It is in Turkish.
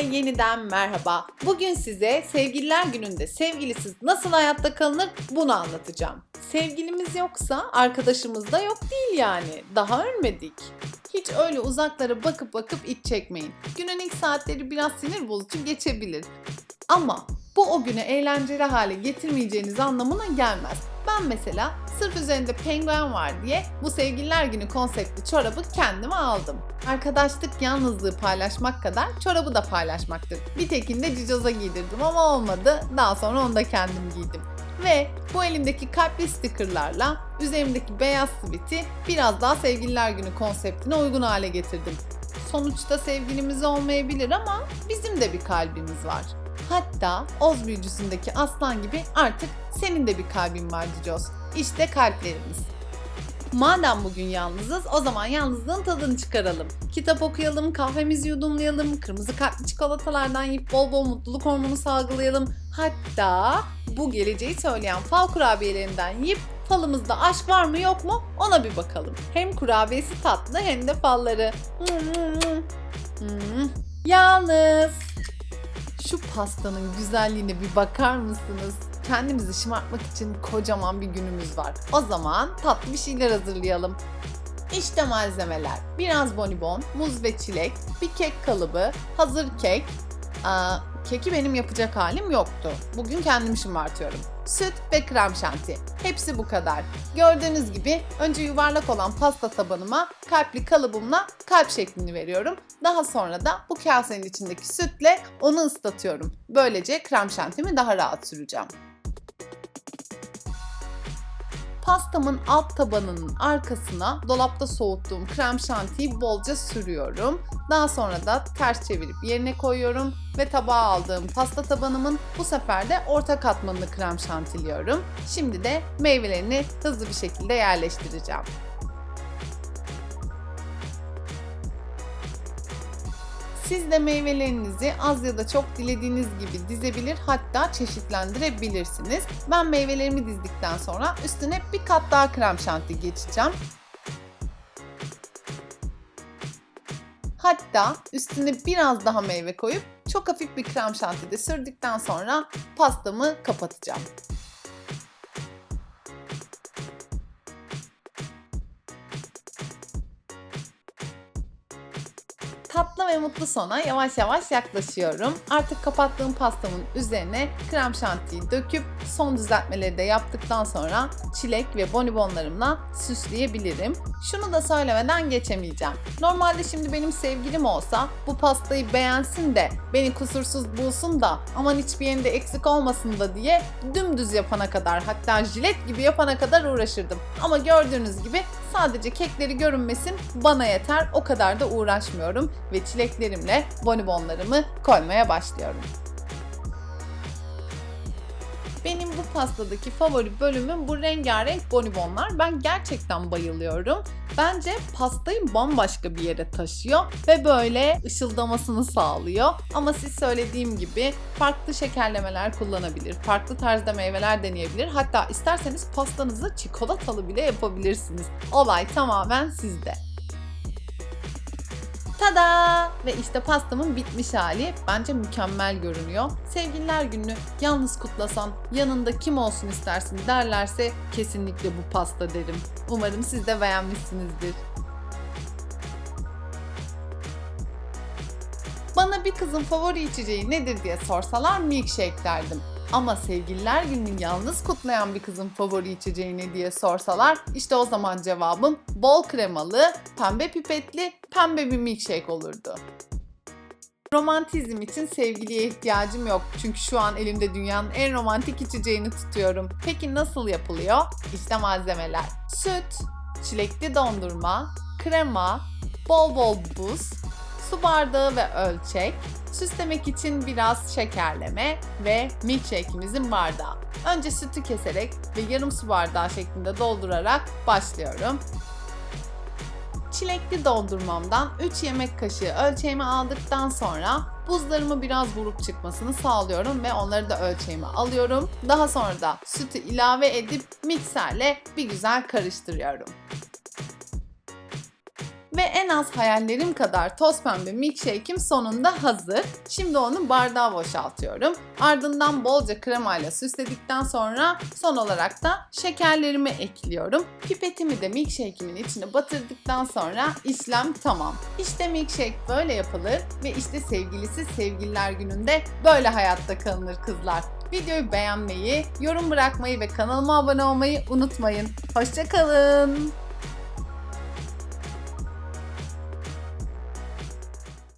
Yeniden merhaba. Bugün size sevgililer gününde sevgilisiz nasıl hayatta kalınır bunu anlatacağım. Sevgilimiz yoksa arkadaşımız da yok değil yani. Daha ölmedik. Hiç öyle uzaklara bakıp bakıp iç çekmeyin. Günün ilk saatleri biraz sinir bozucu geçebilir. Ama bu o günü eğlenceli hale getirmeyeceğiniz anlamına gelmez. Ben mesela sırf üzerinde penguen var diye bu sevgililer günü konseptli çorabı kendime aldım. Arkadaşlık yalnızlığı paylaşmak kadar çorabı da paylaşmaktır. Bir tekinde cicoza giydirdim ama olmadı. Daha sonra onu da kendim giydim. Ve bu elimdeki kalpli stickerlarla üzerimdeki beyaz sweat'i biraz daha sevgililer günü konseptine uygun hale getirdim. Sonuçta sevgilimiz olmayabilir ama bizim de bir kalbimiz var. Hatta Oz büyücüsündeki aslan gibi artık senin de bir kalbin var Cicos. İşte kalplerimiz. Madem bugün yalnızız o zaman yalnızlığın tadını çıkaralım. Kitap okuyalım, kahvemizi yudumlayalım, kırmızı kalpli çikolatalardan yiyip bol bol mutluluk hormonu salgılayalım. Hatta bu geleceği söyleyen fal kurabiyelerinden yiyip falımızda aşk var mı yok mu ona bir bakalım. Hem kurabiyesi tatlı hem de falları. Hmm. Yalnız şu pastanın güzelliğine bir bakar mısınız? Kendimizi şımartmak için kocaman bir günümüz var. O zaman tatlı bir şeyler hazırlayalım. İşte malzemeler. Biraz bonibon, muz ve çilek, bir kek kalıbı, hazır kek. Keki benim yapacak halim yoktu. Bugün kendim şımartıyorum. Süt ve krem şanti. Hepsi bu kadar. Gördüğünüz gibi önce yuvarlak olan pasta tabanıma kalpli kalıbımla kalp şeklini veriyorum. Daha sonra da bu kasenin içindeki sütle onu ıslatıyorum. Böylece krem şantimi daha rahat süreceğim. Pastamın alt tabanının arkasına dolapta soğuttuğum krem şantiyi bolca sürüyorum. Daha sonra da ters çevirip yerine koyuyorum ve tabağa aldığım pasta tabanımın bu sefer de orta katmanını krem şantiliyorum. Şimdi de meyvelerini hızlı bir şekilde yerleştireceğim. Siz de meyvelerinizi az ya da çok dilediğiniz gibi dizebilir hatta çeşitlendirebilirsiniz. Ben meyvelerimi dizdikten sonra üstüne bir kat daha krem şanti geçeceğim. Hatta üstüne biraz daha meyve koyup çok hafif bir krem şanti de sürdükten sonra pastamı kapatacağım. Ve mutlu sona yavaş yavaş yaklaşıyorum. Artık kapattığım pastamın üzerine krem şantiyi döküp son düzeltmeleri de yaptıktan sonra çilek ve bonibonlarımla süsleyebilirim. Şunu da söylemeden geçemeyeceğim. Normalde şimdi benim sevgilim olsa bu pastayı beğensin de beni kusursuz bulsun da aman hiçbir yerinde eksik olmasın da diye dümdüz yapana kadar hatta jilet gibi yapana kadar uğraşırdım. Ama gördüğünüz gibi sadece kekleri görünmesin bana yeter o kadar da uğraşmıyorum ve çileklerimle bonibonlarımı koymaya başlıyorum. Bu pastadaki favori bölümüm bu rengarenk bonibonlar. Ben gerçekten bayılıyorum. Bence pastayı bambaşka bir yere taşıyor ve böyle ışıldamasını sağlıyor. Ama siz söylediğim gibi farklı şekerlemeler kullanabilir, farklı tarzda meyveler deneyebilir. Hatta isterseniz pastanızı çikolatalı bile yapabilirsiniz. Olay tamamen sizde. Tada! Ve işte pastamın bitmiş hali. Bence mükemmel görünüyor. Sevgililer gününü yalnız kutlasan yanında kim olsun istersin derlerse kesinlikle bu pasta derim. Umarım siz de beğenmişsinizdir. Bana bir kızın favori içeceği nedir diye sorsalar milkshake derdim. Ama sevgililer gününü yalnız kutlayan bir kızın favori içeceği ne diye sorsalar işte o zaman cevabım bol kremalı, pembe pipetli, pembe bir milkshake olurdu. Romantizm için sevgiliye ihtiyacım yok. Çünkü şu an elimde dünyanın en romantik içeceğini tutuyorum. Peki nasıl yapılıyor? İşte malzemeler. Süt, çilekli dondurma, krema, bol bol buz, su bardağı ve ölçek, süslemek için biraz şekerleme ve milkshake'imizin bardağı. Önce sütü keserek ve yarım su bardağı şeklinde doldurarak başlıyorum. Çilekli dondurmamdan 3 yemek kaşığı ölçeğimi aldıktan sonra buzlarımı biraz vurup çıkmasını sağlıyorum ve onları da ölçeğime alıyorum. Daha sonra da sütü ilave edip mikserle bir güzel karıştırıyorum. Ve en az hayallerim kadar toz pembe milkshake'im sonunda hazır. Şimdi onu bardağa boşaltıyorum. Ardından bolca kremayla süsledikten sonra son olarak da şekerlerimi ekliyorum. Pipetimi de milkshake'imin içine batırdıktan sonra işlem tamam. İşte milkshake böyle yapılır ve işte sevgilisi sevgililer gününde böyle hayatta kalınır kızlar. Videoyu beğenmeyi, yorum bırakmayı ve kanalıma abone olmayı unutmayın. Hoşçakalın.